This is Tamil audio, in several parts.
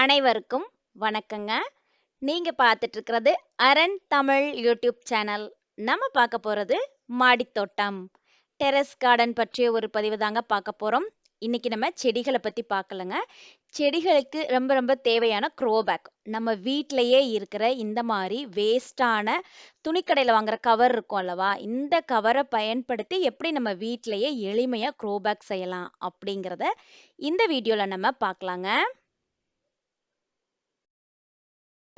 அனைவருக்கும் வணக்கங்க. நீங்க பார்த்துட்டு இருக்கிறது அரண் தமிழ் யூடியூப் சேனல். நம்ம பார்க்க போறது மாடித்தோட்டம். டெரஸ் கார்டன் பற்றிய ஒரு பதிவு தாங்க பார்க்க போறோம். இன்னைக்கு நம்ம செடிகளை பத்தி பார்க்கலங்க. செடிகளுக்கு ரொம்ப ரொம்ப தேவையான க்ரோபேக். நம்ம வீட்டிலையே இருக்கிற இந்த மாதிரி வேஸ்டான துணிக்கடையில் வாங்குற கவர் இருக்கும் அல்லவா? இந்த கவரை பயன்படுத்தி எப்படி நம்ம வீட்டிலையே எளிமையாக க்ரோபேக் செய்யலாம் அப்படிங்கிறத இந்த வீடியோவில் நம்ம பார்க்கலாங்க.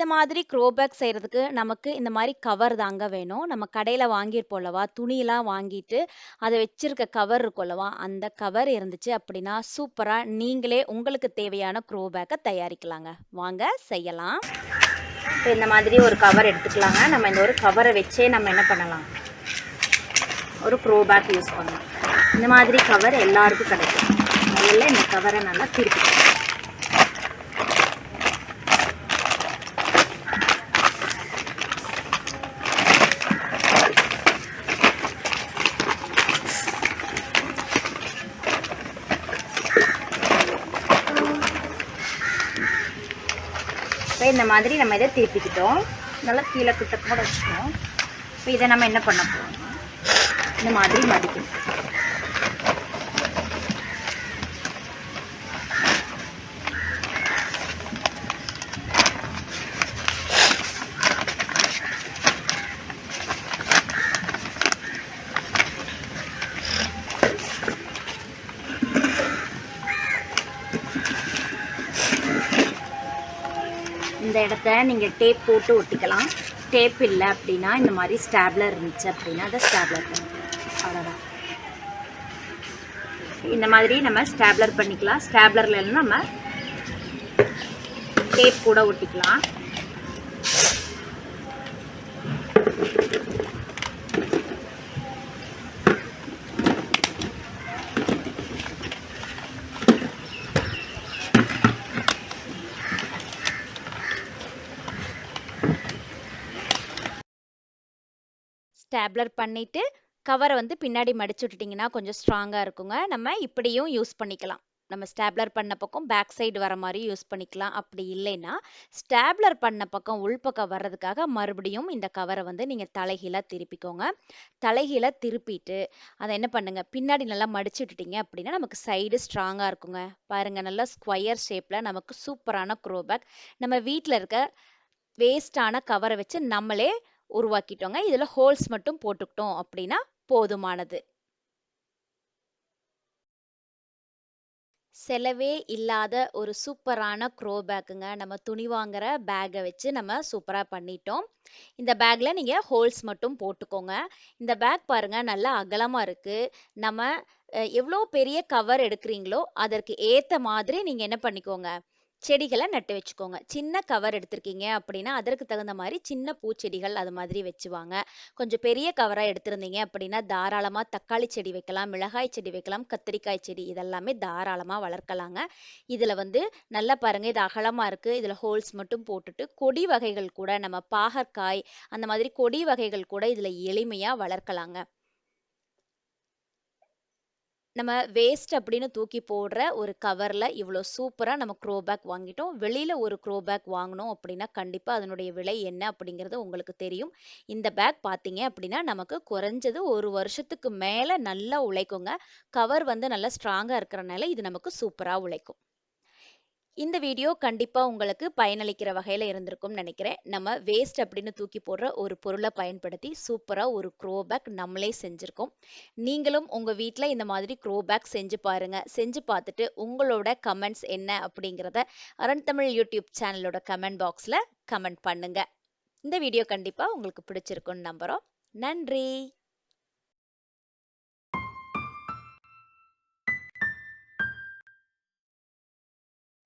இந்த மாதிரி க்ரோபேக் செய்கிறதுக்கு நமக்கு இந்த மாதிரி கவர் தாங்க வேணும். நம்ம கடையில் வாங்கியிருப்போம்லவா அல்லவா? துணியெல்லாம் வாங்கிட்டு அதை வச்சிருக்க கவர் இருக்கும்லவா அந்த கவர் இருந்துச்சு அப்படின்னா சூப்பராக நீங்களே உங்களுக்கு தேவையான க்ரோபேக்கை தயாரிக்கலாங்க. வாங்க செய்யலாம். இப்போ இந்த மாதிரி ஒரு கவர் எடுத்துக்கலாங்க. நம்ம இந்த ஒரு கவரை வச்சே நம்ம என்ன பண்ணலாம்? ஒரு க்ரோபேக் யூஸ் பண்ணலாம். இந்த மாதிரி கவர் எல்லாருக்கும் கிடைக்கும். முதல்ல இந்த கவரை நல்லா திருப்பி இப்போ இந்த மாதிரி நம்ம இதை திருப்பிக்கிட்டோம். நல்லா கீழே கிட்ட கூட வச்சுக்கோம் இப்போ இதை நம்ம என்ன பண்ண போகிறோம் இந்த மாதிரி மடிக்கணும். இந்த இடத்த நீங்கள் டேப் போட்டு ஒட்டிக்கலாம். டேப் இல்லை அப்படின்னா இந்த மாதிரி ஸ்டாப்லர் இருந்துச்சு அப்படின்னா அதை ஸ்டாப்லர் பண்ணிக்கலாம். அவ்வளோதான் இந்த மாதிரி நம்ம ஸ்டாப்லர் பண்ணிக்கலாம். ஸ்டாப்லரில் நம்ம டேப் கூட ஒட்டிக்கலாம். ஸ்டாப்லர் பண்ணிவிட்டு கவரை வந்து பின்னாடி மடிச்சு விட்டுட்டிங்கன்னா கொஞ்சம் ஸ்ட்ராங்காக இருக்குங்க. நம்ம இப்படியும் யூஸ் பண்ணிக்கலாம். நம்ம ஸ்டாப்லர் பண்ண பக்கம் பேக் சைடு வர மாதிரி யூஸ் பண்ணிக்கலாம். அப்படி இல்லைன்னா ஸ்டாப்லர் பண்ண பக்கம் உள்பக்கம் வர்றதுக்காக மறுபடியும் இந்த கவரை வந்து நீங்கள் தலைகீழாக திருப்பிக்கோங்க. தலைகீழாக திருப்பிட்டு அதை என்ன பண்ணுங்கள் பின்னாடி நல்லா மடிச்சு விட்டுட்டீங்க அப்படின்னா நமக்கு சைடு ஸ்ட்ராங்காக இருக்குங்க. பாருங்கள் நல்லா ஸ்கொயர் ஷேப்பில் நமக்கு சூப்பரான க்ரோபேக் நம்ம வீட்டில் இருக்க வேஸ்டான கவரை வச்சு நம்மளே உருவாக்கிட்டோங்க. இதில் ஹோல்ஸ் மட்டும் போட்டுக்கிட்டோம் அப்படின்னா போதுமானது. செலவே இல்லாத ஒரு சூப்பரான க்ரோ பேக்குங்க நம்ம துணி வாங்குற பேக்கை வச்சு நம்ம சூப்பராக பண்ணிட்டோம். இந்த பேக்கில் நீங்கள் ஹோல்ஸ் மட்டும் போட்டுக்கோங்க. இந்த பேக் பாருங்கள் நல்லா அகலமாக இருக்குது நம்ம எவ்வளோ பெரிய கவர் எடுக்கிறீங்களோ அதற்கு ஏற்ற மாதிரி நீங்கள் என்ன பண்ணிக்கோங்க. செடிகளை நட்டு வச்சுக்கோங்க. சின்ன கவர் எடுத்திருக்கீங்க அப்படின்னா அதற்கு தகுந்த மாதிரி சின்ன பூச்செடிகள் அது மாதிரி வச்சுவாங்க. கொஞ்சம் பெரிய கவராக எடுத்திருந்தீங்க அப்படின்னா தாராளமாக தக்காளி செடி வைக்கலாம் மிளகாய் செடி வைக்கலாம் கத்திரிக்காய் செடி இதெல்லாமே தாராளமாக வளர்க்கலாங்க. இதில் வந்து நல்லா பாருங்கள் இது அகலமாக இருக்குது இதில் ஹோல்ஸ் மட்டும் போட்டுட்டு கொடி வகைகள் கூட நம்ம பாகற்காய் அந்த மாதிரி கொடி வகைகள் கூட இதில் எளிமையாக வளர்க்கலாங்க. நம்ம வேஸ்ட் அப்படின்னு தூக்கி போடுற ஒரு கவரில் இவ்வளோ சூப்பராக நம்ம க்ரோ பேக் வாங்கிட்டோம். வெளியில் ஒரு க்ரோ பேக் வாங்கினோம் அப்படின்னா கண்டிப்பாக அதனுடைய விலை என்ன அப்படிங்கிறது உங்களுக்கு தெரியும். இந்த பேக் பார்த்தீங்க அப்படின்னா நமக்கு குறைஞ்சது ஒரு வருஷத்துக்கு மேலே நல்லா உழைக்குங்க. கவர் வந்து நல்லா ஸ்ட்ராங்காக இருக்கிறனால இது நமக்கு சூப்பராக உழைக்கும். இந்த வீடியோ கண்டிப்பாக உங்களுக்கு பயனளிக்கிற வகையில் இருந்திருக்கும்னு நினைக்கிறேன். நம்ம வேஸ்ட் அப்படின்னு தூக்கி போடுற ஒரு பொருளை பயன்படுத்தி சூப்பராக ஒரு க்ரோ பேக் நம்மளே செஞ்சுருக்கோம். நீங்களும் உங்கள் வீட்டில் இந்த மாதிரி க்ரோ பேக் செஞ்சு பாருங்க. செஞ்சு பார்த்துட்டு உங்களோட கமெண்ட்ஸ் என்ன அப்படிங்கிறத அரண் தமிழ் யூடியூப் சேனலோட கமெண்ட் பாக்ஸில் கமெண்ட் பண்ணுங்கள் இந்த வீடியோ கண்டிப்பாக உங்களுக்கு பிடிச்சிருக்குன்னு நம்புகிறோம் நன்றி!